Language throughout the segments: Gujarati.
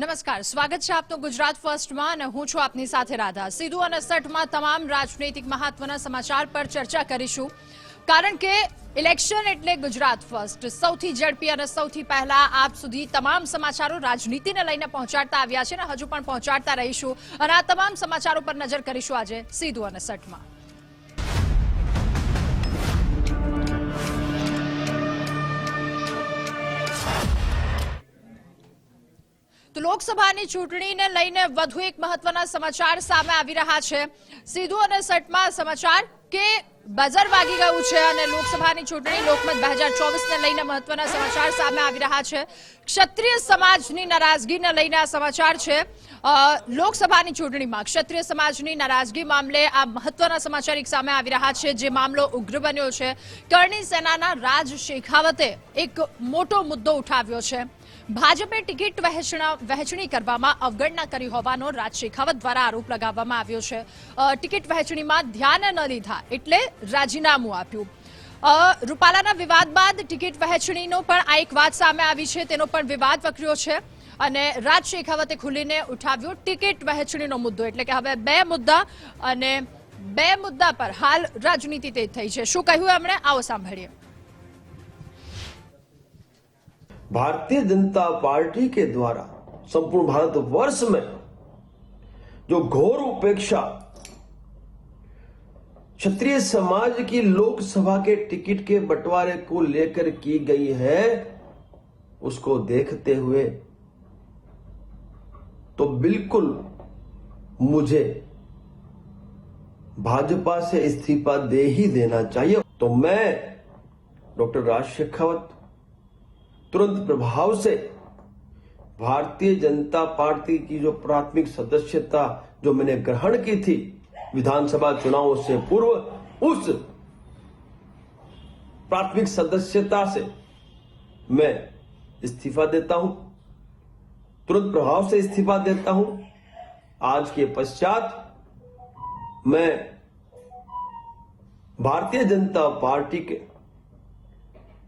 નમસ્કાર. સ્વાગત છે આપનું ગુજરાત ફર્સ્ટમાં અને હું છું આપની સાથે રાધા. સીધું અને સઠમાં તમામ રાજનૈતિક મહત્વના સમાચાર પર ચર્ચા કરીશું. કારણ કે ઇલેક્શન એટલે ગુજરાત ફર્સ્ટ. સૌથી ઝડપી અને સૌથી પહેલા આપ સુધી તમામ સમાચારો રાજનીતિને લઈને પહોંચાડતા આવ્યા છે અને હજુ પણ પહોંચાડતા રહીશું. અને આ તમામ સમાચારો પર નજર કરીશું આજે સીધું અને સઠમાં તો લોકસભાની ચૂંટણીને લઈને વધુ એક મહત્વના સમાચાર સામે આવી રહ્યા છે. સીધું અને સટમાં સમાચાર કે બજાર વાગી ગયું છે અને લોકસભાની ચૂંટણી લોકમત બે હજાર ચોવીસને લઈને મહત્વના સમાચાર સામે આવી રહ્યા છે. ક્ષત્રિય સમાજની નારાજગીને લઈને આ સમાચાર છે. લોકસભાની ચૂંટણીમાં ક્ષત્રિય સમાજની નારાજગી મામલે આ મહત્વના સમાચાર એક સામે આવી રહ્યા છે. જે મામલો ઉગ્ર બન્યો છે. કરણી સેનાના રાજ શેખાવતે એક મોટો મુદ્દો ઉઠાવ્યો છે. ભાજપે ટિકિટ વહેંચણા કરવામાં અવગણના કરી હોવાનો રાજ શેખાવત દ્વારા આરોપ લગાવવામાં આવ્યો છે. ટિકિટ વહેંચણીમાં ધ્યાન ન લીધા એટલે રાજીનામું આપ્યું. રૂપાલાના વિવાદ બાદ ટિકિટ વહેંચણીનો પણ આ એક વાત સામે આવી છે, તેનો પણ વિવાદ વકર્યો છે અને રાજ શેખાવતે ખુલીને ઉઠાવ્યો ટિકિટ વહેંચણીનો મુદ્દો, એટલે કે હવે બે મુદ્દા અને બે મુદ્દા પર હાલ રાજનીતિ તે થઈ છે. શું કહ્યું એમણે? આવો સાંભળીએ. भारतीय जनता पार्टी के द्वारा संपूर्ण भारत वर्ष में जो घोर उपेक्षा क्षत्रिय समाज की लोकसभा के टिकट के बंटवारे को लेकर की गई है, उसको देखते हुए तो बिल्कुल मुझे भाजपा से इस्तीफा दे ही देना चाहिए। तो मैं डॉक्टर राज शेखावत तुरंत प्रभाव से भारतीय जनता पार्टी की जो प्राथमिक सदस्यता जो मैंने ग्रहण की थी विधानसभा चुनावों से पूर्व, उस प्राथमिक सदस्यता से मैं इस्तीफा देता हूँ। तुरंत प्रभाव से इस्तीफा देता हूँ। आज के पश्चात मैं भारतीय जनता पार्टी के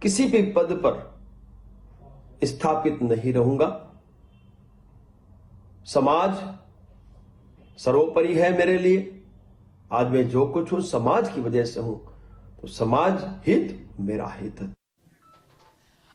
किसी भी पद पर स्थापित नहीं रहूंगा समाज सर्वोपरि है मेरे लिए आज मैं जो कुछ हूं समाज की वजह से हूं तो समाज हित मेरा हित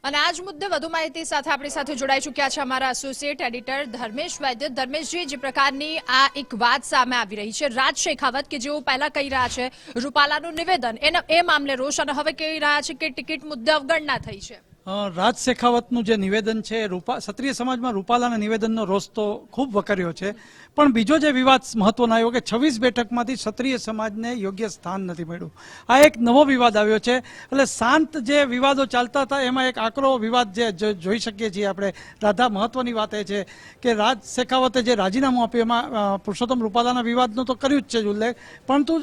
અને આજ મુદ્દે વધુ માહિતી સાથે આપણી સાથે જોડાઈ ચૂક્યા છે અમારા એસોસિએટ એડિટર ધર્મેશ વૈદ્ય ધર્મેશજી જે પ્રકારની આ એક વાત સામે આવી રહી છે રાજ શેખાવત કે જેઓ પહેલા કહી રહ્યા છે રૂપાલાનું નિવેદન એના એ મામલે રોષ અને હવે કહી રહ્યા છે કે ટિકિટ મુદ્દે અવગણના થઈ છે અ, રાજ શેખાવતનું જે નિવેદન છે, રૂપા, ક્ષત્રિય સમાજમાં રૂપાલાના નિવેદનનો રોષ તો ખૂબ વકર્યો છે. પણ બીજો જે વિવાદ મહત્વનો આવ્યો કે છવ્વીસ બેઠકમાંથી ક્ષત્રિય સમાજને યોગ્ય સ્થાન નથી મળ્યું. આ એક નવો વિવાદ આવ્યો છે. એટલે શાંત જે વિવાદો ચાલતા હતા, એમાં એક આકરો વિવાદ જે જોઈ શકીએ છીએ આપણે. રાધા, મહત્વની વાત એ છે કે રાજ શેખાવતે જે રાજીનામું આપ્યું, એમાં પુરુષોત્તમ રૂપાલાના વિવાદનો તો કર્યું જ છે જ ઉલ્લેખ. પરંતુ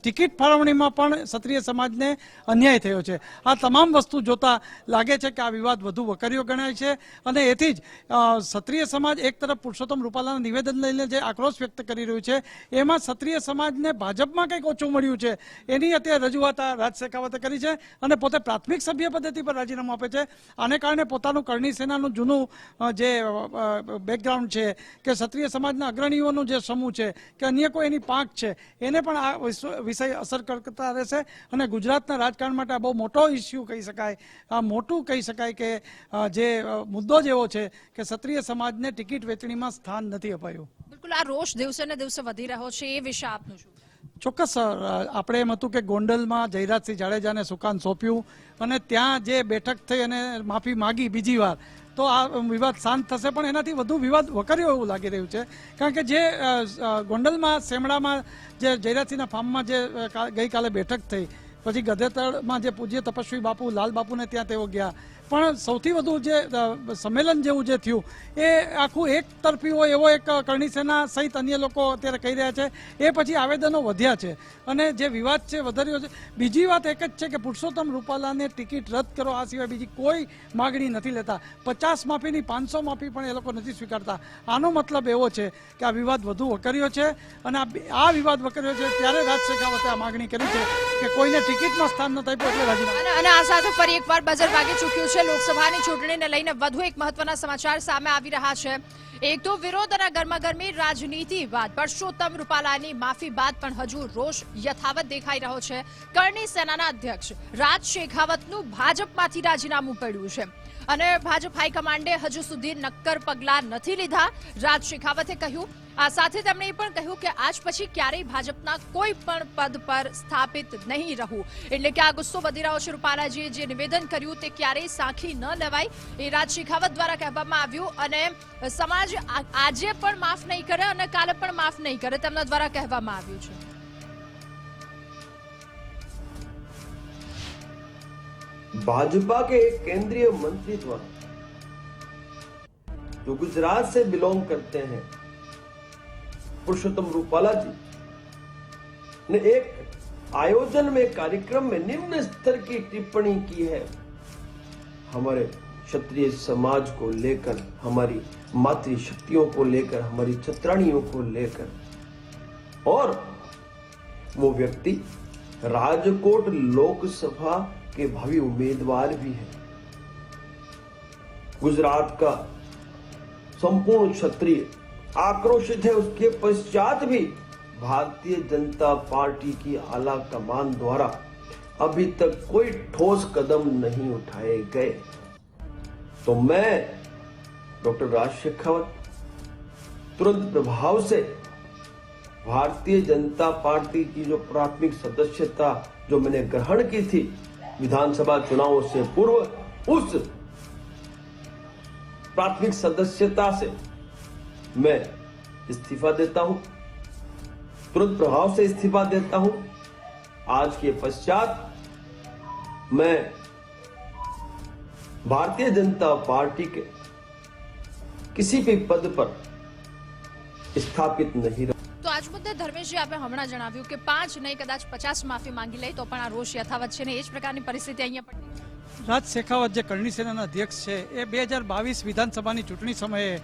ટિકિટ ફાળવણીમાં પણ ક્ષત્રિય સમાજને અન્યાય થયો છે. આ તમામ વસ્તુ જોતા લાગે છે કે આ વિવાદ વધુ વકર્યો ગણાય છે અને એથી જ ક્ષત્રિય સમાજ એક તરફ પુરુષોત્તમ રૂપાલાના નિવેદન લઈને જે આક્રોશ વ્યક્ત કરી રહ્યું છે, એમાં ક્ષત્રિય સમાજને ભાજપમાં કંઈક ઓછું મળ્યું છે, એની અત્યારે રજૂઆત આ રાજ શેખાવતે કરી છે અને પોતે પ્રાથમિક સભ્ય પદ્ધતિ પર રાજીનામું આપે છે. આને કારણે પોતાનું કરણી સેનાનું જૂનું જે બેકગ્રાઉન્ડ છે કે ક્ષત્રિય સમાજના અગ્રણીઓનું જે સમૂહ છે કે અન્ય કોઈ એની પાંખ છે, એને પણ આ વિષય અસર કરતા રહેશે અને ગુજરાતના રાજકારણ માટે આ બહુ મોટો ઇસ્યુ કહી શકાય. આ મોટું કહી શકાય કે જે મુદ્દો જ એવો છે કે ક્ષત્રિય સમાજને ટિકિટ વેચણીમાં સ્થાન નથી અપાયું. બિલકુલ આ રોષ દિવસે ને દિવસે વધી રહ્યો છે એ વિશે આપનું શું? ચોક્કસ સર આપણે એમ હતું કે ગોંડલમાં જયરાજસિંહ જાડેજાને સુકાન સોંપ્યું અને ત્યાં જે બેઠક થઈ અને માફી માગી બીજી વાર તો આ વિવાદ શાંત થશે પણ એનાથી વધુ વિવાદ વકર્યો એવું લાગી રહ્યું છે. કારણ કે જે ગોંડલમાં સેમડામાં જે જયરાજસિંહના ફાર્મમાં જે ગઈકાલે બેઠક થઈ પછી ગધેતરમાં જે પૂજ્ય તપસ્વી બાપુ લાલ બાપુને ત્યાં તેઓ ગયા પણ સૌથી વધુ જે સંમેલન જેવું જે થયું, એ આખું એક તરફી હોય એવો એક કરણી સેના સહિત અન્ય લોકો અત્યારે કહી રહ્યા છે, એ પછી આવેદનો વધ્યા છે. અને જે વિવાદ છે, વધાર્યો છે, બીજી વાત એક જ છે કે પુરુષોત્તમ રૂપાલાને ટિકિટ રદ કરો, આ સિવાય બીજી કોઈ માગણી નથી લેતા. પચાસ માફીની પાંચસો માફી પણ એ લોકો નથી સ્વીકારતા. આનો મતલબ એવો છે કે આ વિવાદ વધુ વકર્યો છે અને આ વિવાદ વકર્યો છે ત્યારે રાજ શેખાવતે આ માગણી કરી છે કે કોઈને ટિકિટમાં સ્થાન ન આપ્યું એટલે રાજીનામું. અને આ સાથે ફરી એકવાર બજાર વાગી ચૂક્યું છે. લોકસભાની ચૂંટણીને લઈને વધુ એક મહત્વના સમાચાર સામે આવી રહ્યા છે. એક તો વિરોધ અને ગરમાગરમી રાજનીતિ બાદ પરસોત્તમ રૂપાલાની માફી બાદ પણ હજુ રોષ યથાવત દેખાઈ રહ્યો છે. કરણી સેનાના અધ્યક્ષ રાજ શેખાવતનું ભાજપમાંથી રાજીનામું પડ્યું છે. અને ભાજપ હાઈકમાન્ડે હજુ સુધી નક્કર પગલાં નથી લીધા. રાજ શેખાવતે કહ્યું, આ સાથે તેમણે એ પણ કહ્યું કે આજ પછી ક્યારેય ભાજપના કોઈ પણ પદ પર સ્થાપિત નહીં રહું. એટલે કે આ ગુસ્સો વધી રહ્યો છે રૂપાલાજીએ જે નિવેદન કર્યું તે ક્યારેય સાંખી ન લેવાય એ રાજ શેખાવત દ્વારા કહેવામાં આવ્યું અને સમાજ આ- આજે પણ માફ નહીં કરે અને કાલે પણ માફ નહીં કરે તેમના દ્વારા કહેવામાં આવ્યું છે भाजपा के एक केंद्रीय मंत्री द्वारा जो गुजरात से बिलोंग करते हैं पुरुषोत्तम रूपाला जी ने एक आयोजन में कार्यक्रम में निम्न स्तर की टिप्पणी की है हमारे क्षत्रिय समाज को लेकर, हमारी मातृ शक्तियों को लेकर, हमारी छत्राणियों को लेकर। और वो व्यक्ति राजकोट लोकसभा के भावी उम्मीदवार भी है। गुजरात का संपूर्ण क्षत्रिय आक्रोशित है। उसके पश्चात भी भारतीय जनता पार्टी की आला कमान द्वारा अभी तक कोई ठोस कदम नहीं उठाए गए। तो मैं, डॉक्टर राज शेखावत तुरंत प्रभाव से भारतीय जनता पार्टी की जो प्राथमिक सदस्यता जो मैंने ग्रहण की थी विधानसभा चुनावों से पूर्व, उस प्राथमिक सदस्यता से मैं इस्तीफा देता हूँ, तुरंत प्रभाव से इस्तीफा देता हूँ। आज के पश्चात मैं भारतीय जनता पार्टी के किसी भी पद पर स्थापित नहीं रहूं તો આજ મુદ્દે ધર્મેશજી આપે હમણાં જણાવ્યું કે પાંચ નહીં કદાચ પચાસ માફી માંગી લે તો પણ આ રોષ યથાવત છે ને એ જ પ્રકારની પરિસ્થિતિ અહીંયા પણ રાજ શેખાવત જે કરણી સેનાના અધ્યક્ષ છે એ બે હજાર બાવીસ વિધાનસભાની ચૂંટણી સમયે અ,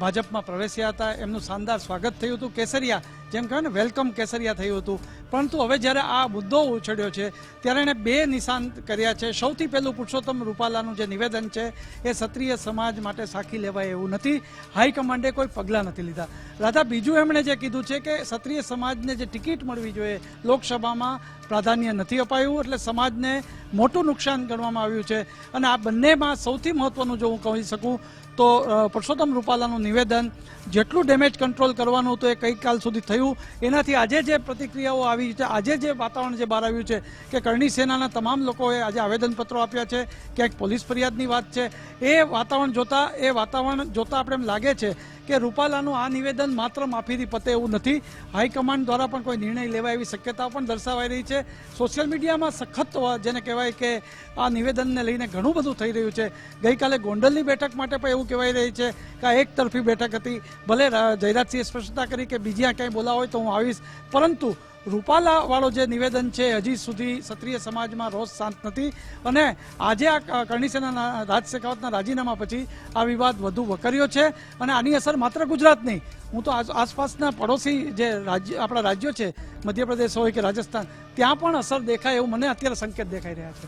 ભાજપમાં પ્રવેશ્યા હતા. એમનું શાનદાર સ્વાગત થયું હતું. કેસરિયા, જેમ કહેવાય ને, વેલકમ કેસરિયા થયું હતું. પરંતુ હવે જ્યારે આ મુદ્દો ઉછળ્યો છે, ત્યારે એણે બે નિશાન કર્યા છે. સૌથી પહેલું પુરુષોત્તમ રૂપાલાનું જે નિવેદન છે, એ ક્ષત્રિય સમાજ માટે સાખી લેવાય એવું નથી. હાઈકમાન્ડે કોઈ પગલાં નથી લીધા. રાધા, બીજું એમણે જે કીધું છે કે ક્ષત્રિય સમાજને જે ટિકિટ મળવી જોઈએ, લોકસભામાં પ્રાધાન્ય નથી અપાયું, એટલે સમાજને મોટું નુકસાન ગણવામાં આવ્યું છે. અને આ બંનેમાં સૌથી મહત્વનું જો હું કહી શકું તો પરસોત્તમ રૂપાલાનું નિવેદન, જેટલું ડેમેજ કંટ્રોલ કરવાનું હતું એ ગઈકાલ સુધી થયું. એનાથી આજે જે પ્રતિક્રિયાઓ આવી છે, આજે જે વાતાવરણ જે બહાર આવ્યું છે, કે કરણી સેનાના તમામ લોકોએ આજે આવેદનપત્રો આપ્યા છે, ક્યાંક પોલીસ ફરિયાદની વાત છે, એ વાતાવરણ જોતા, એ વાતાવરણ જોતા આપણે એમ લાગે છે કે રૂપાલાનું આ નિવેદન માત્ર માફીથી પતે એવું નથી. હાઈકમાન્ડ દ્વારા પણ કોઈ નિર્ણય લેવાય એવી શક્યતા પણ દર્શાવાઈ રહી છે. સોશિયલ મીડિયામાં સખત જેને કહેવાય કે આ નિવેદનને લઈને ઘણું બધું થઈ રહ્યું છે. ગઈકાલે ગોંડલની બેઠક માટે પણ એવું કહેવાય રહી છે કે એક તરફી બેઠક હતી. ભલે જયરાજસિંહે સ્પષ્ટતા કરી કે બીજી આ ક્યાંય બોલાવો હોય તો હું આવીશ. પરંતુ રૂપાલા વાળો જે નિવેદન છે, હજી સુધી ક્ષત્રિય સમાજમાં રોષ શાંત નથી. અને આજે આ ક- કરણી સેનાના રાજ શેખાવતના રાજીનામા પછી આ વિવાદ વધુ વકર્યો છે. અને આની અસર માત્ર ગુજરાત નહીં, હું તો આસપાસના પડોશી જે રાજ્ય, આપણા રાજ્યો છે, મધ્યપ્રદેશ હોય કે રાજસ્થાન, ત્યાં પણ અસર દેખાય એવું મને અત્યારે સંકેત દેખાઈ રહ્યા છે.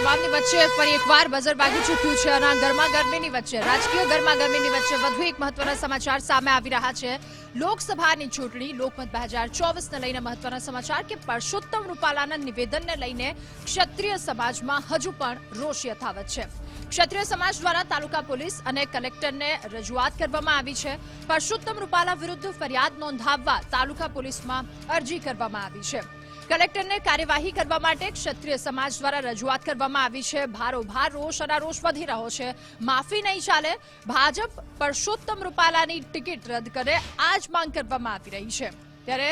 તમામની વચ્ચે ફરી એકવાર બઝર વાગી ચૂક્યું છે અને આ ગરમાગરમીની વચ્ચે, રાજકીય ગરમા ગરમીની વચ્ચે વધુ એક મહત્વના સમાચાર સામે આવી રહ્યા છે. લોકસભાની ચૂંટણી, લોકમત બે હજાર ચોવીસને લઈને મહત્વના સમાચાર કે પરસોત્તમ રૂપાલાના નિવેદનને લઈને ક્ષત્રિય સમાજમાં હજુ પણ રોષ યથાવત છે. ક્ષત્રિય સમાજ દ્વારા તાલુકા પોલીસ અને કલેક્ટરને રજૂઆત કરવામાં આવી છે. પરસોત્તમ રૂપાલા વિરુદ્ધ ફરિયાદ નોંધાવવા તાલુકા પોલીસમાં અરજી કરવામાં આવી છે. કલેક્ટરને કાર્યવાહી કરવા માટે ક્ષત્રિય સમાજ દ્વારા રજૂઆત કરવામાં આવી છે. ભારોભાર રોષ અને રોષ વધી રહ્યો છે. માફી નહીં ચાલે. ભાજપ પરસોત્તમ રૂપાલાની ટિકિટ રદ કરે આ જ માંગ કરવામાં આવી રહી છે. ત્યારે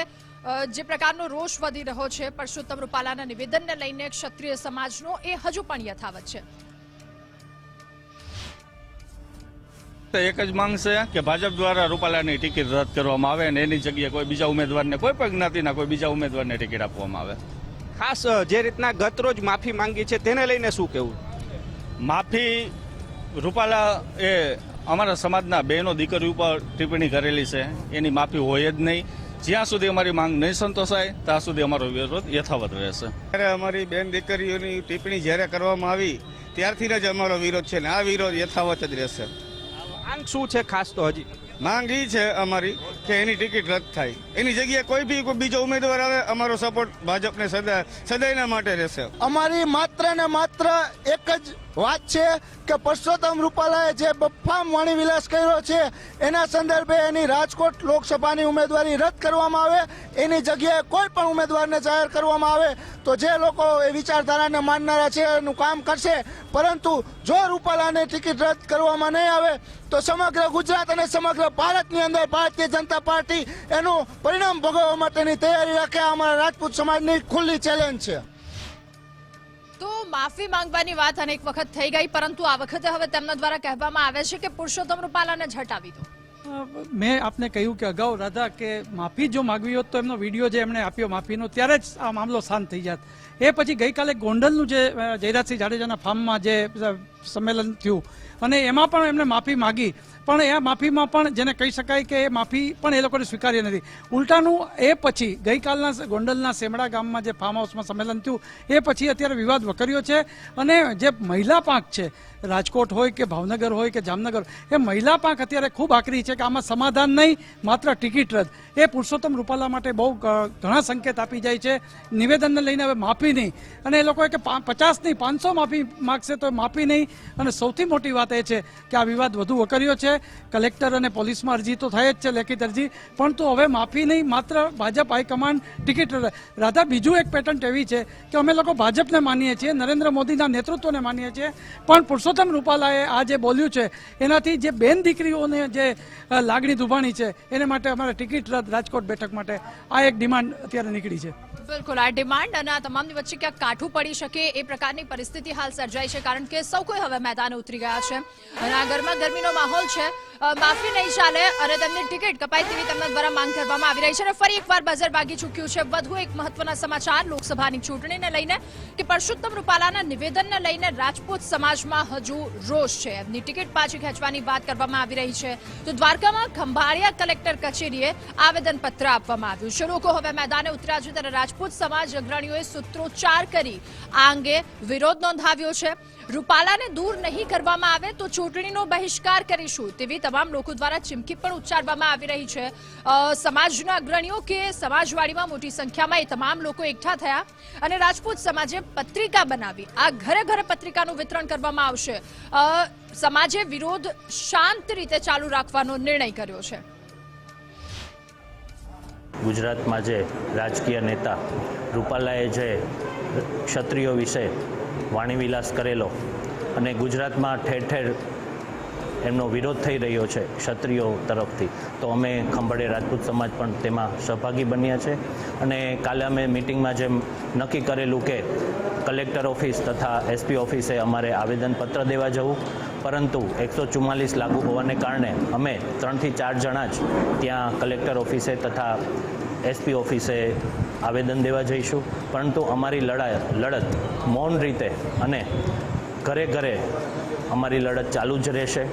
જે પ્રકારનો રોષ વધી રહ્યો છે, પરસોત્તમ રૂપાલાના નિવેદનને લઈને ક્ષત્રિય સમાજનો એ હજુ પણ યથાવત છે. એક જ માંગ છે કે ભાજપ દ્વારા રૂપાલાની ટિકિટ રદ કરવામાં આવે અને એની જગ્યાએ કોઈ બીજા ઉમેદવારને કોઈ પણ જ્ઞાતિના કોઈ બીજા ઉમેદવારને ટિકિટ આપવામાં આવે. ખાસ જે રીતના ગતરોજ માફી માંગી છે તેને લઈને શું કેવું માફી રૂપાલા એ અમારા સમાજના બહેનો દીકરી ઉપર ટિપ્પણી કરેલી છે. એની માફી હોય જ નહીં. જ્યાં સુધી અમારી માંગ નહીં સંતોષાય ત્યાં સુધી અમારો વિરોધ યથાવત રહેશે. ત્યારે અમારી બેન દીકરીઓની ટિપ્પણી જ્યારે કરવામાં આવી ત્યારથી જ અમારો વિરોધ છે ને આ વિરોધ યથાવત જ રહેશે. માંગ શું છે ખાસ તો હજી? માંગ ઈ છે અમારી કે એની ટિકિટ રદ થાય. એની જગ્યાએ કોઈ બી કોઈ બીજો ઉમેદવાર આવે અમારો સપોર્ટ ભાજપને સદા સદાયના માટે રહેશે. અમારી માત્ર ને માત્ર એક જ વાત છે કે પરસોત્તમ રૂપાલાએ જે બફામ વાણી વિલાસ કર્યો છે, એના સંદર્ભે એની રાજકોટ લોકસભાની ઉમેદવારી રદ કરવામાં આવે, એની જગ્યાએ કોઈ પણ ઉમેદવારને જાહેર કરવામાં આવે, તો જે લોકો એ વિચારધારાને માનનારા છે, એનું કામ કરશે. પરંતુ જો રૂપાલાને ટિકિટ રદ કરવામાં નહીં આવે, તો સમગ્ર ગુજરાત અને સમગ્ર ભારતની અંદર ભારતીય જનતા પાર્ટી એનું પરિણામ ભોગવવા માટેની તૈયારી રાખે. અમારા રાજપૂત સમાજની ખુલ્લી ચેલેન્જ છે. તો માફી માંગવાની વાત અનેક વખત થઈ ગઈ, પરંતુ આ વખતે હવે તેમના દ્વારા કહેવામાં આવે છે કે પુરુષોત્તમ રૂપાલાને ઝટાવી દો. મેં આપને કહ્યું કે અગાઉ રાધા કે માફી જો માગવી હોત તો એમનો વીડિયો જે એમણે આપ્યો માફીનો, ત્યારે જ આ મામલો શાંત થઈ જાત. એ પછી ગઈકાલે ગોંડલનું જે જયરાજસિંહ જાડેજાના ફાર્મમાં જે સંમેલન થયું, અને એમાં પણ એમણે માફી માગી. પણ એ માફીમાં પણ જેને કહી શકાય કે એ માફી પણ એ લોકોને સ્વીકાર્ય નથી. ઉલટાનું એ પછી ગઈકાલના ગોંડલના સેમડા ગામમાં જે ફાર્મ હાઉસમાં સંમેલન થયું, એ પછી અત્યારે વિવાદ વકર્યો છે અને જે મહિલા પાંખ છે રાજકોટ હોય કે ભાવનગર હોય કે જામનગર એ મહિલા પાંખ અત્યારે ખૂબ આકરી છે કે આમાં સમાધાન નહીં, માત્ર ટિકિટ રદ એ પુરુષોત્તમ રૂપાલા માટે બહુ ઘણા સંકેત આપી જાય છે. નિવેદનને લઈને હવે માફી નહીં. અને એ લોકોએ કે પચાસ નહીં, પાંચસો માફી માગશે તો માફી નહીં. અને સૌથી મોટી વાત એ છે કે આ વિવાદ વધુ વકર્યો છે. કલેક્ટર અને પોલીસમાં અરજી તો થાય જ છે, લેખિત અરજી. પણ તો હવે માફી નહીં, માત્ર ભાજપ હાઈકમાન્ડ ટિકિટ રદ. રાધા, બીજું એક પેટન્ટ એવી છે કે અમે લોકો ભાજપને માનીએ છીએ, નરેન્દ્ર મોદીના નેતૃત્વને માનીએ છીએ. પણ પુરુષોત્તમ રૂપાલાએ આ જે બોલ્યું છે, એનાથી જે બેન દીકરીઓને જે લાગણી દુભાણી છે, એને માટે અમારે ટિકિટ રદ રાજકોટ બેઠક માટે આ એક ડિમાન્ડ અત્યારે નીકળી છે. બિલકુલ, આ ડિમાન્ડ અને આ તમામની વચ્ચે ક્યાંક કાઠું પડી શકે એ પ્રકારની પરિસ્થિતિ હાલ સર્જાઈ છે, કારણ કે સૌ કોઈ હવે મેદાને ઉતરી ગયા છે. અને આ ગરમા ગરમીનો માહોલ છે. માફી નહીં ચાલે, અને તેમની ટિકિટ કપાય તેવી તેમના દ્વારા માંગ કરવામાં આવી રહી છે. અને ફરી એકવાર બજાર વાગી ચૂક્યું છે. વધુ એક મહત્વના સમાચાર, લોકસભાની ચૂંટણીને લઈને કે પરસોત્તમ રૂપાલાના નિવેદનને લઈને રાજપૂત સમાજમાં હજુ રોષ છે. એમની ટિકિટ પાછી ખેંચવાની વાત કરવામાં આવી રહી છે. તો દ્વારકામાં ખંભાળિયા કલેક્ટર કચેરીએ આવેદનપત્ર આપવામાં આવ્યું છે. લોકો હવે મેદાને ઉતર્યા છે ત્યારે રાજપૂત સમાજ અગ્રણીઓએ સૂત્રોચ્ચાર કરી. આ અંગે વિરોધ નોંધાવ્યો છે. રૂપાલાને દૂર નહીં કરવામાં આવે તો ચૂંટણીનો બહિષ્કાર કરીશું તેવી તમામ લોકો દ્વારા ચીમકી પણ ઉચ્ચારવામાં આવી રહી છે. સમાજના અગ્રણીઓ કે સમાજવાડીમાં મોટી સંખ્યામાં એ તમામ લોકો એકઠા થયા અને રાજપૂત સમાજે પત્રિકા બનાવી. આ ઘરે ઘરે પત્રિકાનું વિતરણ કરવામાં આવશે. સમાજે વિરોધ શાંત રીતે ચાલુ રાખવાનો નિર્ણય કર્યો છે. ગુજરાતમાં જે રાજકીય નેતા રૂપાલાએ જે ક્ષત્રિયો વિશે વાણીવિલાસ કરેલો અને ગુજરાતમાં ઠેર ઠેર એમનો વિરોધ થઈ રહ્યો છે ક્ષત્રિયો તરફથી, તો અમે ખંભાળે રાજપૂત સમાજ પણ તેમાં સહભાગી બન્યા છે. અને કાલે અમે મિટિંગમાં જેમ નક્કી કરેલું કે કલેક્ટર ઓફિસ તથા એસપી ઓફિસે અમારે આવેદનપત્ર દેવા જવું. પરંતુ એકસો ચુમ્માલીસ લાગુ હોવાને કારણે અમે ત્રણથી ચાર જણા જ ત્યાં કલેક્ટર ઓફિસે તથા એસપી ઓફિસે આવેદન દેવા જઈશું. પરંતુ અમારી લડાઈ, લડત મૌન રીતે અને ઘરે ઘરે અમારી લડત ચાલુ જ રહેશે.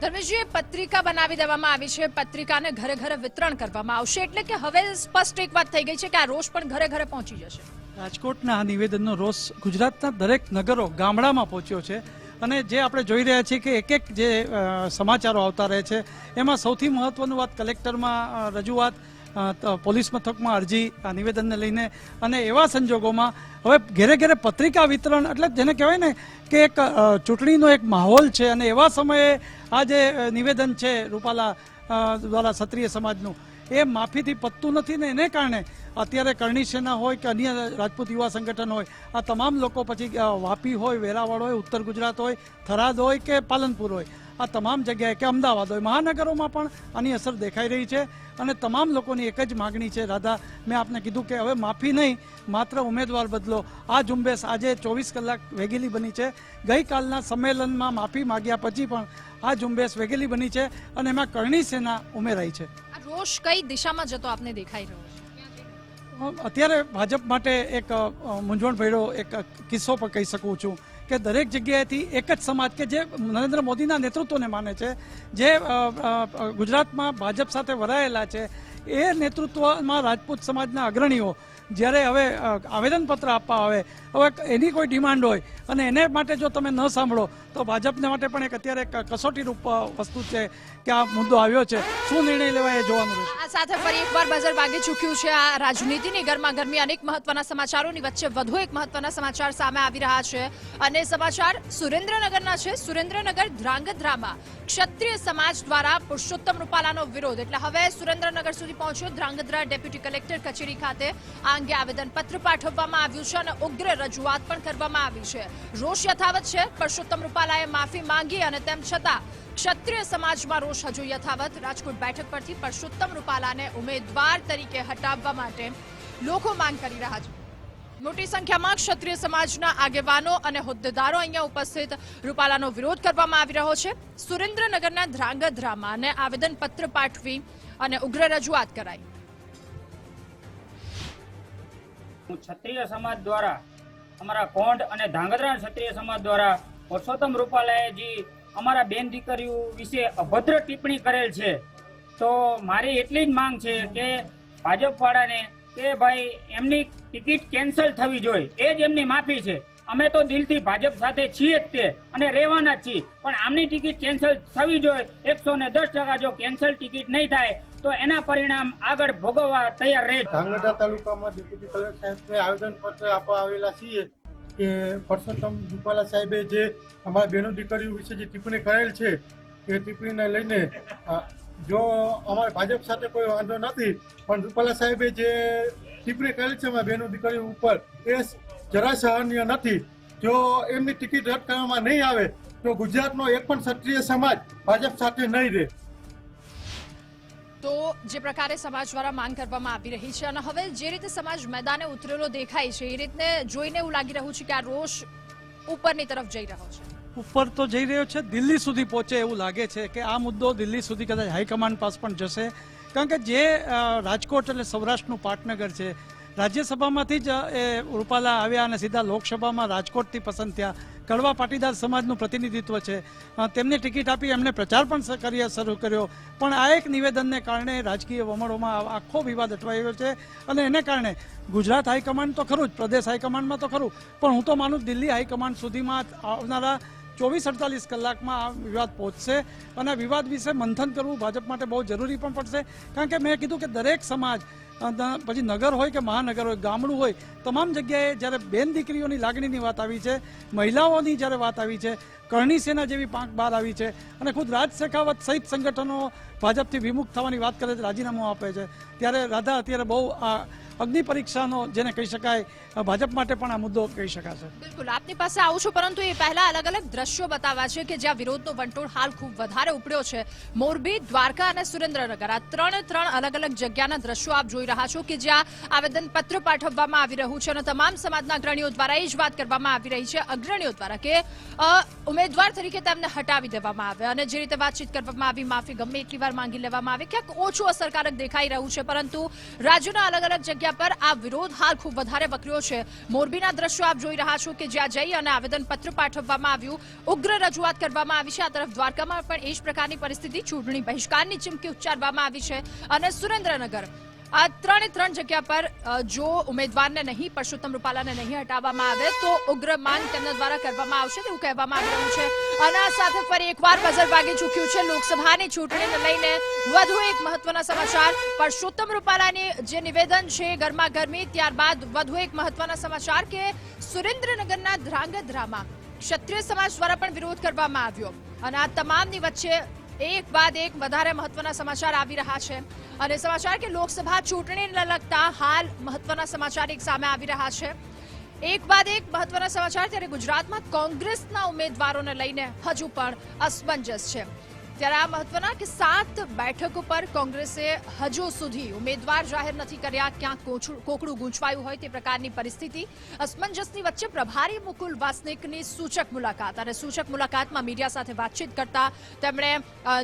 ધર્મેશજી પત્રિકા બનાવી દેવામાં આવી છે, પત્રિકાને ઘરે ઘરે વિતરણ કરવામાં આવશે, એટલે કે હવે સ્પષ્ટ એક વાત થઈ ગઈ છે કે આ રોષ પણ ઘરે ઘરે પહોંચી જશે. રાજકોટના આ નિવેદનનો રોષ ગુજરાતના દરેક નગરો ગામડામાં પહોંચ્યો છે અને જે આપણે જોઈ રહ્યા છીએ કે એક એક જે સમાચારો આવતા રહે છે, એમાં સૌથી મહત્વનું વાત કલેક્ટરમાં રજૂઆત પોલીસ મથકમાં અરજી નિવેદનને લઈને અને એવા સંજોગોમાં હવે ઘેરે ઘેરે પત્રિકા વિતરણ, એટલે જેને કહેવાય ને કે એક ચૂંટણીનો એક માહોલ છે અને એવા સમયે આ જે નિવેદન છે રૂપાલા દ્વારા ક્ષત્રિય સમાજનું, એ માફીથી પતતું નથી ને એને કારણે અત્યારે કરણી સેના હોય કે અન્ય રાજપૂત યુવા સંગઠન હોય, આ તમામ લોકો પછી વાપી હોય, વેરાવળ હોય, ઉત્તર ગુજરાત હોય, થરાદ હોય કે પાલનપુર હોય આ તમામ જગ્યાએ કે અમદાવાદ હોય મહાનગરોમાં પણ આની અસર દેખાઈ રહી છે. અને તમામ લોકોની એક જ માગણી છે રાધા મેં આપને કીધું કે હવે માફી નહીં માત્ર ઉમેદવાર બદલો. આ ઝુંબેશ આજે ચોવીસ કલાક વેગેલી બની છે. ગઈકાલના સંમેલનમાં માફી માગ્યા પછી પણ આ ઝુંબેશ વેગેલી બની છે અને એમાં કરણી સેના ઉમેરાઈ છે. રોષ કઈ દિશામાં જતો આપને દેખાઈ રહ્યો છે? અત્યારે ભાજપ માટે એક મૂંઝવણ ભર્યો એક કિસ્સો પણ કહી શકું છું. કે દરેક જગ્યાએથી એક જ સમાજ કે જે નરેન્દ્ર મોદીના નેતૃત્વને માને છે, જે ગુજરાતમાં ભાજપ સાથે વરાયેલા છે એ નેતૃત્વમાં રાજપૂત સમાજના અગ્રણીઓ, જ્યારે હવે આવેદનપત્ર આપવા આવે, હવે એની કોઈ ડિમાન્ડ હોય, અને એને માટે જો તમે ન સાંભળો, તો ભાજપને માટે પણ એક અત્યારે એક કસોટીરૂપ રૂપ વસ્તુ છે કે આ મુદ્દો આવ્યો છે. શું નિર્ણય લેવાય એ જોવાનું રહેશે. આ સાથે ફરી એકવાર બજાર વાગી ચૂક્યું છે આ રાજનીતિની ગરમાગરમી અનેક મહત્વના સમાચારોની વચ્ચે વધુ એક મહત્વના સમાચાર સામે આવી રહ્યા છે. અને સમાચાર સુરેન્દ્રનગરના છે. સુરેન્દ્રનગર ધ્રાંગધ્રામાં ક્ષત્રિય સમાજ દ્વારા પુરુષોત્તમ રૂપાલાનો વિરોધ. એટલે હવે સુરેન્દ્રનગર સુધી પહોંચ્યો. ધ્રાંગધ્રા ડેપ્યુટી કલેક્ટર કચેરી ખાતે આ અંગે આવેદનપત્ર પાઠવવામાં આવ્યું છે અને ઉગ્ર રજૂઆત પણ કરવામાં આવી છે. રોષ યથાવત છે. પરસોત્તમ રૂપાલાએ માફી માંગી અને તેમ છતાં ક્ષત્રિય સમાજમાં રોષ હજુ યથાવત. રાજકોટ બેઠક પરથી પરસોત્તમ રૂપાલાને ઉમેદવાર તરીકે હટાવવા માટે લોકો માંગ કરી રહ્યા છે. મોટી સંખ્યામાં ક્ષત્રિય સમાજના આગેવાનો અને હોદ્દેદારો અહીંયા ઉપસ્થિત. રૂપાલાનો વિરોધ કરવામાં આવી રહ્યો છે. સુરેન્દ્રનગરના ધ્રાંગધ્રામાં આવેદનપત્ર પાઠવી અને ઉગ્ર રજૂઆત કરાઈ. હું ક્ષત્રિય સમાજ દ્વારા, અમારા કોંઢ અને ધ્રાંગધ્રા ક્ષત્રિય સમાજ દ્વારા પુરુષોત્તમ રૂપાલાએ જે અમારા બેન દીકરીઓ વિશે અભદ્ર ટિપ્પણી કરેલ છે, તો મારી એટલી જ માંગ છે કે ભાજપવાળાને કે ભાઈ, એમની ટિકિટ કેન્સલ થવી જોઈએ. એ જ એમની માફી છે. અમે તો દિલથી ભાજપ સાથે છીએ જ તે અને રહેવાના જ છીએ. પણ આમની ટિકિટ કેન્સલ થવી જોઈએ. એકસો ને દસ ટકા જો કેન્સલ ટિકિટ નહીં થાય, તો એના પરિણામ આગળ ભોગવવા તૈયાર રહે ધાંગધ્રા તાલુકામાં ડેપ્યુટી કલેક્ટર સાહેબને આવેદનપત્ર આપવા આવેલા છીએ કે પરસોત્તમ રૂપાલા સાહેબે જે અમારા બહેનો દીકરીઓ વિશે જે ટિપ્પણી કરેલ છે, એ ટિપ્પણીને લઈને જો અમારે ભાજપ સાથે કોઈ વાંધો નથી, પણ રૂપાલા સાહેબે જે ટિપ્પણી કરેલી છે અમારા બહેનો દીકરી ઉપર, એ જરા સહનીય નથી. જો એમની ટિકિટ રદ કરવામાં નહીં આવે, તો ગુજરાતનો એક પણ ક્ષત્રિય સમાજ ભાજપ સાથે નહીં રહે. તો જે પ્રકારે સમાજ દ્વારા માંગ કરવામાં આવી રહી છે અને હવે જે રીતે સમાજ મેદાને ઉતરેલો દેખાય છે, એ રીતને જોઈને એવું લાગી રહ્યું છે કે આ રોષ ઉપરની તરફ જઈ રહ્યો છે. ઉપર તો જઈ રહ્યો છે, દિલ્હી સુધી પહોંચે એવું લાગે છે કે આ મુદ્દો દિલ્હી સુધી કદાચ હાઈકમાન્ડ પાસ પણ જશે. કારણ કે જે રાજકોટ એટલે સૌરાષ્ટ્રનું પાટનગર છે, રાજ્યસભામાંથી જ એ રૂપાલા આવ્યા અને સીધા લોકસભામાં રાજકોટથી પસંદ થયા. કડવા પાટીદાર સમાજનું પ્રતિનિધિત્વ છે. તેમને ટિકિટ આપી એમણે પ્રચાર પણ સ- શરૂ કર્યો. પણ આ એક નિવેદનને કારણે રાજકીય વમળોમાં આખો વિવાદ અટવાયો છે. અને એને કારણે ગુજરાત હાઈકમાન્ડ તો ખરું જ, પ્રદેશ હાઈકમાન્ડમાં તો ખરું. પણ હું તો માનું દિલ્હી હાઈકમાન્ડ સુધીમાં આવનારા ચોવીસ અડતાલીસ કલાકમાં આ વિવાદ પહોંચશે અને આ વિવાદ વિશે મંથન કરવું ભાજપ માટે બહુ જરૂરી પણ પડશે. કારણ કે મેં કીધું કે દરેક સમાજ પછી નગર હોય કે મહાનગર હોય, ગામડું હોય, તમામ જગ્યાએ જ્યારે બેન દીકરીઓની લાગણીની વાત આવી છે, મહિલાઓની જ્યારે વાત આવી છે, કરણી સેના જેવી પાંખ બહાર આવી છે, અને ખુદ રાજ શેખાવત સહિત સંગઠનો ભાજપથી વિમુખ થવાની વાત કરે છે, રાજીનામું આપે છે, ત્યારે રાધા અત્યારે બહુ આ અગ્નિ પરીક્ષાનો જેને કહી શકાય ભાજપ માટે પણ આ મુદ્દો કહી શકાશે. બિલકુલ, આપની પાસે આવું છું, પરંતુ એ પહેલા અલગ અલગ દ્રશ્યો બતાવ્યા છે કે જ્યાં વિરોધનો વંટોળ હાલ ખૂબ વધારે ઉપડ્યો છે. મોરબી, દ્વારકા અને સુરેન્દ્રનગર, આ ત્રણે ત્રણ અલગ અલગ જગ્યાના દ્રશ્યો આપ જોઈ રહ્યા છો કે જ્યાં આવેદન પત્ર પાઠવવામાં આવી રહ્યું છે અને તમામ સમાજના અગ્રણીઓ દ્વારા એ જ વાત કરવામાં આવી રહી છે, અગ્રણીઓ દ્વારા કે ઉમેદવાર તરીકે તેમને હટાવી દેવામાં આવે અને જે રીતે વાતચીત કરવામાં આવી, માફી ગમે એટલી વાર માંગી લેવામાં આવે, ક્યાંક ઓછું અસરકારક દેખાઈ રહ્યું છે, પરંતુ રાજ્યના અલગ અલગ જગ્યા પર આ વિરોધ હાલ ખૂબ વધારે વકર્યો છે. મોરબીના દ્રશ્યો આપ જોઈ રહ્યા છો કે જ્યાં જઈ અને આવેદનપત્ર પાઠવવામાં આવ્યું, ઉગ્ર રજૂઆત કરવામાં આવી છે. આ તરફ દ્વારકામાં પણ એ જ પ્રકારની પરિસ્થિતિ, ચૂંટણી બહિષ્કારની ચીમકી ઉચ્ચારવામાં આવી છે અને સુરેન્દ્રનગર આ ત્રણે ત્રણ જગ્યા પર જો ઉમેદવારને નહીં, પરસોત્તમ રૂપાલાને નહીં હટાવવામાં આવે, તો ઉગ્ર માંગ તેમના દ્વારા કરવામાં આવશે તેવું કહેવામાં આવી રહ્યું છે. અને આ સાથે ફરી એકવાર બઝર વાગી ચૂક્યું છે. લોકસભાની ચૂંટણીને લઈને વધુ એક મહત્વના સમાચાર. પરસોત્તમ રૂપાલાની જે નિવેદન છે ગરમા ગરમી, ત્યારબાદ વધુ એક મહત્વના સમાચાર કે સુરેન્દ્રનગરના ધ્રાંગધ્રામાં ક્ષત્રિય સમાજ દ્વારા પણ વિરોધ કરવામાં આવ્યો. અને આ તમામની વચ્ચે એક બાદ એક વધારે મહત્વના સમાચાર આવી રહ્યા છે. અને સમાચાર કે લોકસભા ચૂંટણીને લગતા હાલ મહત્વના સમાચાર એક સામે આવી રહ્યા છે. એક બાદ એક મહત્વના સમાચાર ત્યારે ગુજરાતમાં કોંગ્રેસના ઉમેદવારોને લઈને હજુ પણ અસમંજસ છે. ત્યારે આ મહત્વના કે સાત બેઠકો પર કોંગ્રેસે હજુ સુધી ઉમેદવાર જાહેર નથી કર્યા કોછું- કોકડું ગૂંચવાયું હોય તે પ્રકારની પરિસ્થિતિ. અસમંજસની વચ્ચે પ્રભારી મુકુલ વાસનિકની સૂચક મુલાકાત અને સૂચક મુલાકાતમાં મીડિયા સાથે વાતચીત કરતા તેમણે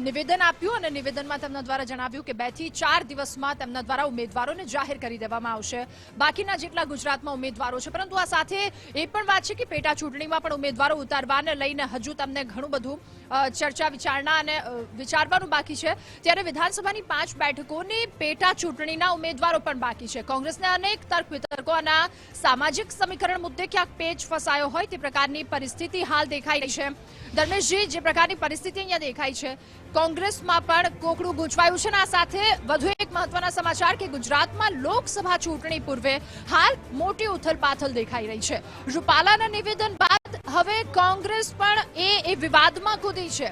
નિવેદન આપ્યું અને નિવેદનમાં તેમના દ્વારા જણાવ્યું કે બેથી ચાર દિવસમાં તેમના દ્વારા ઉમેદવારોને જાહેર કરી દેવામાં આવશે. બાકીના જેટલા ગુજરાતમાં ઉમેદવારો છે, પરંતુ આ સાથે એ પણ વાત છે કે પેટા ચૂંટણીમાં પણ ઉમેદવારો ઉતારવાને લઈને હજુ તમને ઘણું બધું ચર્ચા વિચારણા અને વિચારવાનું બાકી છે. ત્યારે વિધાનસભાની પાંચ બેઠકોની પેટા ચૂંટણીના ઉમેદવારો પણ બાકી છે. કોંગ્રેસને અનેક તર્ક વિતર્કો અને સામાજિક સમીકરણ મુદ્દે ક્યાંક પેચ ફસાયો હોય તે પ્રકારની પરિસ્થિતિ હાલ દેખાઈ રહી છે. ધર્મેશજી, જે પ્રકારની પરિસ્થિતિ અહીંયા દેખાય છે. કોંગ્રેસમાં પણ કોકડું ગૂંચવાયું છે અને આ સાથે વધુ એક મહત્વના સમાચાર કે ગુજરાતમાં લોકસભા ચૂંટણી પૂર્વે હાલ મોટી ઉથલપાથલ દેખાઈ રહી છે. રૂપાલાના નિવેદન બાદ હવે કોંગ્રેસ પણ એ એ વિવાદમાં કૂદી છે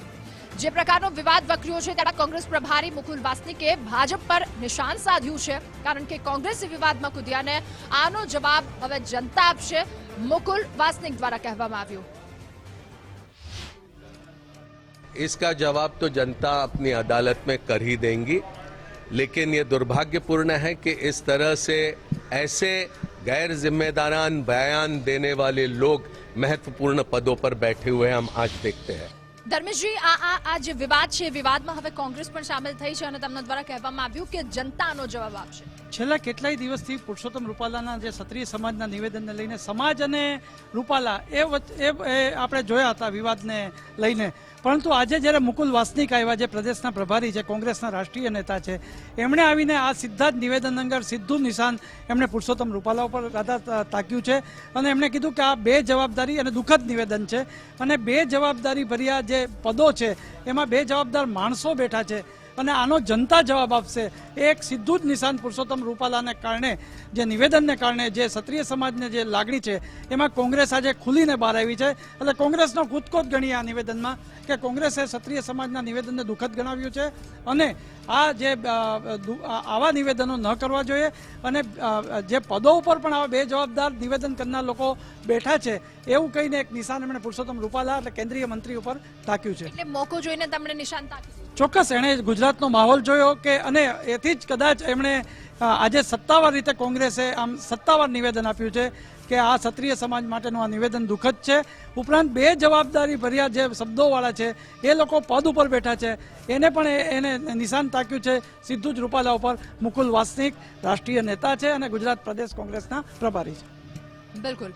જે પ્રકારનો વિવાદ વકર્યો છે ત્યારે કોંગ્રેસ પ્રભારી મુકુલ વાસનિકે ભાજપ પર નિશાન સાધ્યું છે કારણ કે કોંગ્રેસ વિવાદમાં કૂદ્યા અને આનો જવાબ હવે જનતા આપશે મુકુલ વાસનિક દ્વારા કહેવામાં આવ્યું इसका जवाब तो जनता अपनी अदालत में कर ही देंगी लेकिन ये दुर्भाग्यपूर्ण है कि इस तरह से ऐसे गैर जिम्मेदारान बयान देने वाले लोग महत्वपूर्ण पदों पर बैठे हुए हम आज देखते हैं ધર્મેશજી આ આ આ જે વિવાદ છે વિવાદમાં હવે કોંગ્રેસ પણ સામેલ થઈ છે અને તેમના દ્વારા કહેવામાં આવ્યું કે જનતા આનો જવાબ આપશે છેલ્લા કેટલાય દિવસથી પુરુષોત્તમ રૂપાલાના જે ક્ષત્રિય સમાજના નિવેદનને લઈને સમાજ અને રૂપાલા એ વચ- એ એ આપણે જોયા હતા વિવાદને લઈને પરંતુ આજે જ્યારે મુકુલ વાસનિક આવ્યા જે પ્રદેશના પ્રભારી છે, કોંગ્રેસના રાષ્ટ્રીય નેતા છે, એમણે આવીને આ સીધા જ નિવેદન અંગર સીધું નિશાન એમણે પુરુષોત્તમ રૂપાલા ઉપર તાક્યું છે અને એમણે કીધું કે આ બે જવાબદારી અને દુઃખદ નિવેદન છે અને બે જવાબદારી ભર્યા જે પદો છે, એમાં બે જવાબદાર માણસો બેઠા છે. અને આનો જનતા જવાબ આપશે. એ એક સીધું જ નિશાન પુરુષોત્તમ રૂપાલાને કારણે જે નિવેદનને કારણે જે ક્ષત્રિય સમાજને જે લાગણી છે એમાં કોંગ્રેસ આજે ખુલીને બહાર આવી છે. એટલે કોંગ્રેસનો કૂદકો જ ગણીએ આ નિવેદનમાં કે કોંગ્રેસે ક્ષત્રિય સમાજના નિવેદનને દુઃખદ ગણાવ્યું છે અને આ જે આવા નિવેદનો ન કરવા જોઈએ અને જે પદો ઉપર પણ આવા બે જવાબદાર નિવેદન કરનાર લોકો બેઠા છે એવું કહીને એક નિશાન એમણે પુરુષોત્તમ રૂપાલા એટલે કેન્દ્રીય મંત્રી ઉપર તાક્યું છે. એટલે મોકો જોઈને તમને નિશાન તાક્યું ચોક્કસ એણે ગુજરાતનો માહોલ જોયો કે, અને એથી જ કદાચ એમણે આજે સત્તાવાર રીતે કોંગ્રેસે આમ સત્તાવાર નિવેદન આપ્યું છે કે આ ક્ષત્રિય સમાજ માટેનું આ નિવેદન દુઃખદ છે. ઉપરાંત બે જવાબદારી ભર્યા જે શબ્દોવાળા છે, એ લોકો પદ ઉપર બેઠા છે. એને પણ એને નિશાન તાક્યું છે સીધું જ રૂપાલા ઉપર મુકુલ વાસનિક, રાષ્ટ્રીય નેતા છે અને ગુજરાત પ્રદેશ કોંગ્રેસના પ્રભારી છે. બિલકુલ.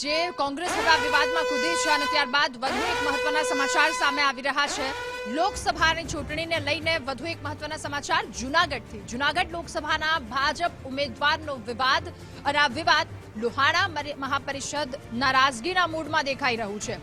જે કોંગ્રેસ હવે વિવાદમાં કૂદી છે અને ત્યારબાદ વધુ એક મહત્વના સમાચાર સામે આવી રહ્યા છે. લોકસભાની ચૂંટણીને લઈને વધુ એક મહત્વના સમાચાર જુનાગઢથી. જુનાગઢ લોકસભાના ભાજપ ઉમેદવારનો વિવાદ અને આ વિવાદ લોહાણા મહાપરિષદ નારાજગીના મૂડમાં દેખાઈ રહ્યું છે.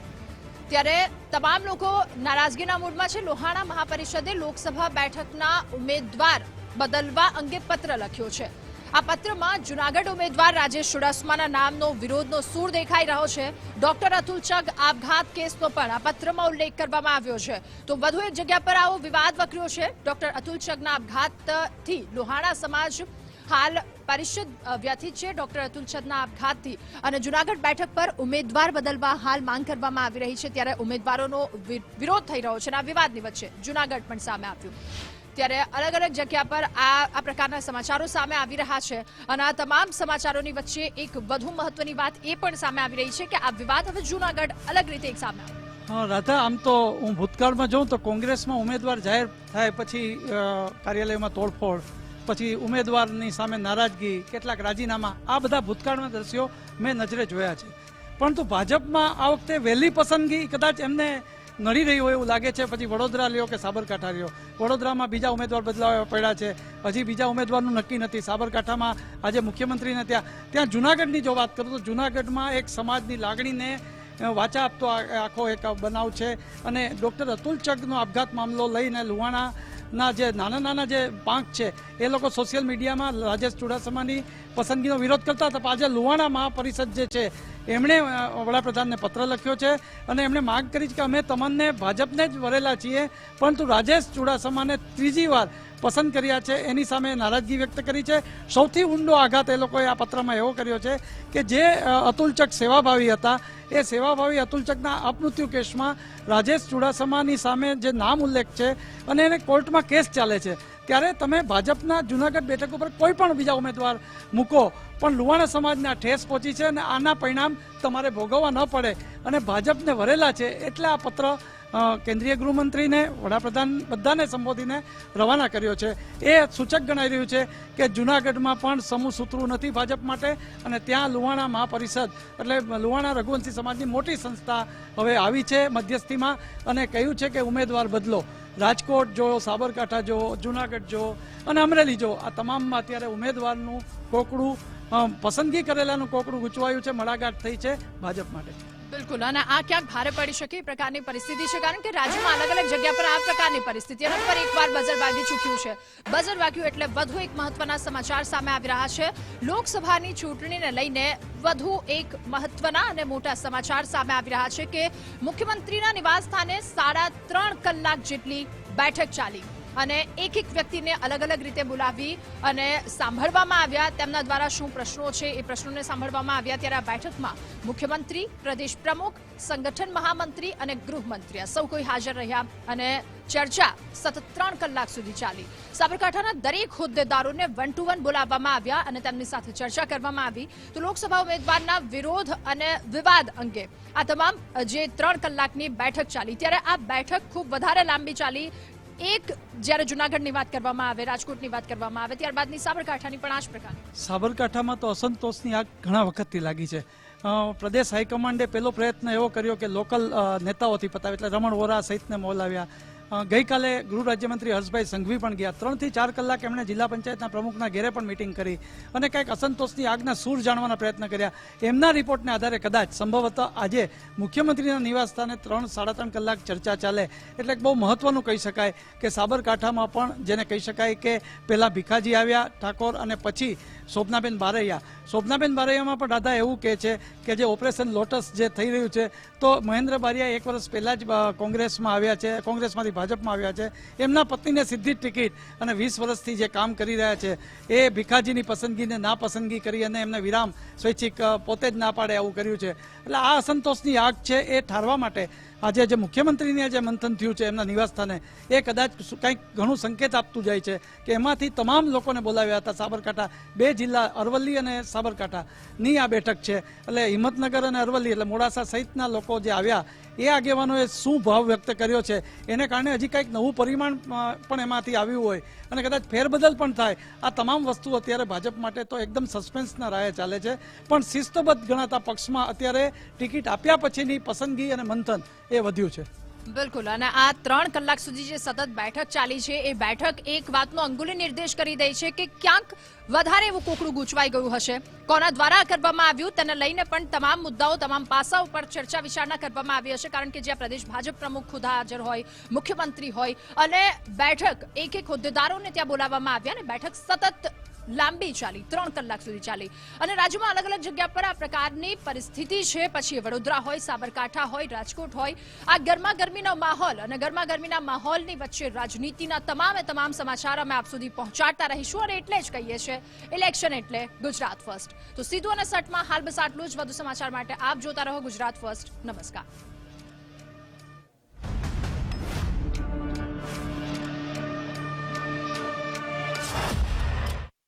ત્યારે તમામ લોકો નારાજગીના મૂડમાં છે. લોહાણા મહાપરિષદે લોકસભા બેઠકના ઉમેદવાર બદલવા અંગે પત્ર લખ્યો છે. આ પત્રમાં જુનાગઢ ઉમેદવાર રાજેશ ચુડાસમાના નામનો વિરોધનો સૂર દેખાઈ રહ્યો છે. ડોક્ટર અતુલ ચગ આપઘાત કેસનો પણ આ પત્રમાં ઉલ્લેખ કરવામાં આવ્યો છે. તો વધુ એક જગ્યા પર આવો વિવાદ વકર્યો છે. ડોક્ટર અતુલ ચગના આપઘાતથી લોહાણા સમાજ હાલ પરિષદ વ્યથિત છે ડોક્ટર અતુલ ચંદના આપઘાતથી. અને જુનાગઢ બેઠક પર ઉમેદવાર બદલવા હાલ માંગ કરવામાં આવી રહી છે. ત્યારે ઉમેદવારોનો વિરોધ થઈ રહ્યો છે અને આ વિવાદની વચ્ચે જુનાગઢ પણ સામે આવ્યું. ત્યારે અલગ અલગ જગ્યા પર આ આ પ્રકારના સમાચારો સામે આવી રહ્યા છે. અને આ તમામ સમાચારોની વચ્ચે એક વધુ મહત્વની વાત એ પણ સામે આવી રહી છે કે આ વિવાદ હવે જુનાગઢ અલગ રીતે એક સામે રાધા, આમ તો હું ભૂતકાળમાં જોઉં તો કોંગ્રેસમાં ઉમેદવાર જાહેર થાય પછી કાર્યાલયમાં તોડફોડ, પછી ઉમેદવારની સામે નારાજગી, કેટલાક રાજીનામા, આ બધા ભૂતકાળના દ્રશ્યો મેં નજરે જોયા છે. પરંતુ ભાજપમાં આ વખતે વહેલી પસંદગી કદાચ એમને નડી રહી હોય એવું લાગે છે. પછી વડોદરા લ્યો કે સાબરકાંઠા લ્યો. વડોદરામાં બીજા ઉમેદવાર બદલાવ પડ્યા છે. હજી બીજા ઉમેદવારનું નક્કી નથી. સાબરકાંઠામાં આજે મુખ્યમંત્રીને ત્યાં ત્યાં જુનાગઢની જો વાત કરું તો જુનાગઢમાં એક સમાજની લાગણીને વાચા આપતો આખો એક બનાવ છે. અને ડૉક્ટર અતુલ ચગનો આપઘાત મામલો લઈને લુહાણાના જે નાના નાના જે પાંખ છે, એ લોકો સોશિયલ મીડિયામાં રાજેશ ચુડાસમાની પસંદગીનો વિરોધ કરતા હતા. આજે લુહાણા મહાપરિષદ જે છે, એમણે વડાપ્રધાનને પત્ર લખ્યો છે અને એમણે માંગ કરી છે કે અમે તમને ભાજપને જ વરેલા છીએ. પરંતુ રાજેશ ચુડાસમાને ત્રીજી વાર પસંદ કર્યા છે. એની સામે નારાજગી વ્યક્ત કરી છે. સૌથી ઊંડો આઘાત એ લોકોએ આ પત્રમાં એવો કર્યો છે કે જે અતુલચક સેવાભાવી હતા. એ સેવાભાવી અતુલચકના અપમૃત્યુ કેસમાં રાજેશ ચુડાસમાની સામે જે નામ ઉલ્લેખ છે અને એને કોર્ટમાં કેસ ચાલે છે. ત્યારે તમે ભાજપના જુનાગઢ બેઠક ઉપર કોઈ પણ બીજા ઉમેદવાર મૂકો, પણ લુવાણા સમાજને ઠેસ પહોંચી છે અને આના પરિણામ તમારે ભોગવવા ન પડે. અને ભાજપને વરેલા છે એટલે આ પત્ર કેન્દ્રીય ગૃહમંત્રીને, વડાપ્રધાન બધાને સંબોધીને રવાના કર્યો છે. એ સૂચક ગણાઈ રહ્યું છે કે જૂનાગઢમાં પણ સમૂહ સૂત્રું નથી ભાજપ માટે અને ત્યાં લુવાણા મહાપરિષદ, એટલે લુવાણા રઘુવંશી સમાજની મોટી સંસ્થા હવે આવી છે મધ્યસ્થીમાં અને કહ્યું છે કે ઉમેદવાર બદલો. રાજકોટ જો, સાબરકાંઠા જો, જૂનાગઢ જો અને અમરેલી જો, આ તમામમાં અત્યારે ઉમેદવારનું કોકડું પસંદગી કરેલાનું કોકડું ગૂંચવાયું છે મળાગાંઠ થઈ છે ભાજપ માટે. બિલકુલ. અને આ ક્યાંક ભારે પડી શકે એ પ્રકારની પરિસ્થિતિ છે, કારણ કે રાજ્યમાં અલગ અલગ જગ્યા પર આ પ્રકારની પરિસ્થિતિ અને ફરી એકવાર બજર વાગી ચૂક્યું છે. બજર વાગ્યું એટલે વધુ એક મહત્વના સમાચાર સામે આવી રહ્યા છે. લોકસભાની ચૂંટણીને લઈને વધુ એક મહત્વના અને મોટા સમાચાર સામે આવી રહ્યા છે કે મુખ્યમંત્રીના નિવાસસ્થાને સાડા ત્રણ કલાક જેટલી બેઠક ચાલી. અને એક એક વ્યક્તિને અલગ અલગ રીતે બોલાવી અને સાંભળવામાં આવ્યા. તેમના દ્વારા શું પ્રશ્નો છે એ પ્રશ્નોને સાંભળવામાં આવ્યા ત્યારે આ બેઠકમાં મુખ્યમંત્રી, પ્રદેશ પ્રમુખ, સંગઠન મહામંત્રી અને ગૃહમંત્રી સૌ કોઈ હાજર રહ્યા અને ચર્ચા સતત ત્રણ કલાક સુધી ચાલી. સાબરકાંઠાના દરેક હોદ્દેદારોને વન ટુ વન બોલાવવામાં આવ્યા અને તેમની સાથે ચર્ચા કરવામાં આવી. તો લોકસભા ઉમેદવારના વિરોધ અને વિવાદ અંગે આ તમામ જે ત્રણ કલાકની બેઠક ચાલી. ત્યારે આ બેઠક ખૂબ વધારે લાંબી ચાલી. એક જ્યારે જુનાગઢની વાત કરવામાં આવે રાજકોટની વાત કરવામાં આવે ત્યારબાદની સાબરકાંઠાની પણ આ જ પ્રકારની સાબરકાંઠામાં તો અસંતોષની આગ ઘણા વખતથી લાગી છે. પ્રદેશ હાઈકમાન્ડે પહેલો પ્રયત્ન એવો કર્યો કે લોકલ નેતાઓથી પતાવે એટલે રમણ વોરા સહિતને બોલાવ્યા અ, ગઈકાલે ગૃહ રાજ્યમંત્રી હર્ષભાઈ સંઘવી પણ ગયા. ત્રણથી ચાર કલાક એમણે જિલ્લા પંચાયતના પ્રમુખના ઘેરે પણ મિટિંગ કરી અને કંઈક અસંતોષની આગના સૂર જાણવાના પ્રયત્ન કર્યા. એમના રિપોર્ટને આધારે કદાચ સંભવતઃ આજે મુખ્યમંત્રીના નિવાસસ્થાને ત્રણ, સાડા ત્રણ કલાક ચર્ચા ચાલે. એટલે બહુ મહત્વનું કહી શકાય કે સાબરકાંઠામાં પણ જેને કહી શકાય કે પહેલાં ભીખાજી આવ્યા, ઠાકોર અને પછી શોભનાબેન બારૈયા. શોભનાબેન બારૈયામાં પણ દાદા એવું કહે છે કે જે ઓપરેશન લોટસ જે થઈ રહ્યું છે, તો મહેન્દ્ર બારિયા એક વર્ષ પહેલાં જ કોંગ્રેસમાં આવ્યા છે, કોંગ્રેસમાંથી ભાજપમાં આવ્યા છે. એમના પત્નીને સીધી ટિકિટ અને વીસ વર્ષથી જે કામ કરી રહ્યા છે, એ ભીખાજીની પસંદગીને ના પસંદગી કરી અને એમને વિરામ સ્વૈચ્છિક પોતે જ ના પાડે આવું કર્યું છે. એટલે આ અસંતોષની આગ છે એ ઠારવા માટે આજે જે મુખ્યમંત્રીને જે મંથન થયું છે એમના નિવાસસ્થાને, એ કદાચ કંઈક ઘણું સંકેત આપતું જાય છે કે એમાંથી તમામ લોકોને બોલાવ્યા હતા સાબરકાંઠા, બે જિલ્લા, અરવલ્લી અને સાબરકાંઠાની આ બેઠક છે. એટલે હિંમતનગર અને અરવલ્લી, એટલે મોડાસા સહિતના લોકો જે આવ્યા, એ આગેવાનોએ શું ભાવ વ્યક્ત કર્યો છે? એને કારણે હજી કંઈક નવું પરિમાણ પણ એમાંથી આવ્યું હોય. અને કદાચ ફેરબદલ પણ થાય. આ તમામ વસ્તુ અત્યારે ભાજપ માટે તો એકદમ સસ્પેન્સના રાહે ચાલે છે. પણ શિસ્તબદ્ધ ગણાતા પક્ષમાં અત્યારે ટિકિટ આપ્યા પછીની પસંદગી અને મંથન એ વધ્યું છે. બિલકુલ. અને આ ત્રણ કલાક સુધી જે સતત બેઠક ચાલી છે, એ બેઠક એક વાતનો અંગુલી નિર્દેશ કરી દે છે કે ક્યાંક વધારે એવું કોકડું ગૂંચવાઈ ગયું હશે. કોના દ્વારા કરવામાં આવ્યું તેને લઈને પણ તમામ મુદ્દાઓ, તમામ પાસાઓ પર ચર્ચા વિચારણા કરવામાં આવી હશે, કારણ કે જ્યાં પ્રદેશ ભાજપ પ્રમુખ ખુદા હાજર હોય, મુખ્યમંત્રી હોય અને બેઠક એક એક હોદ્દેદારોને ત્યાં બોલાવવામાં આવ્યા અને બેઠક સતત લાંબી ચાલી, ત્રણ કલાક સુધી ચાલી. અને રાજ્યમાં અલગ અલગ જગ્યા પર આ પ્રકારની પરિસ્થિતિ છે. પછી વડોદરા હોય, સાબરકાંઠા હોય, રાજકોટ હોય. આ ગરમા ગરમીનો માહોલ અને ગરમા ગરમીના માહોલની વચ્ચે રાજનીતિના તમામે તમામ સમાચાર અમે આપ સુધી પહોંચાડતા રહીશું અને એટલે જ કહીએ છીએ ઇલેક્શન એટલે ગુજરાત ફર્સ્ટ તો સીધું અને સટમાં હાલ બસ આટલું જ. વધુ સમાચાર માટે આપ જોતા રહો ગુજરાત ફર્સ્ટ નમસ્કાર. you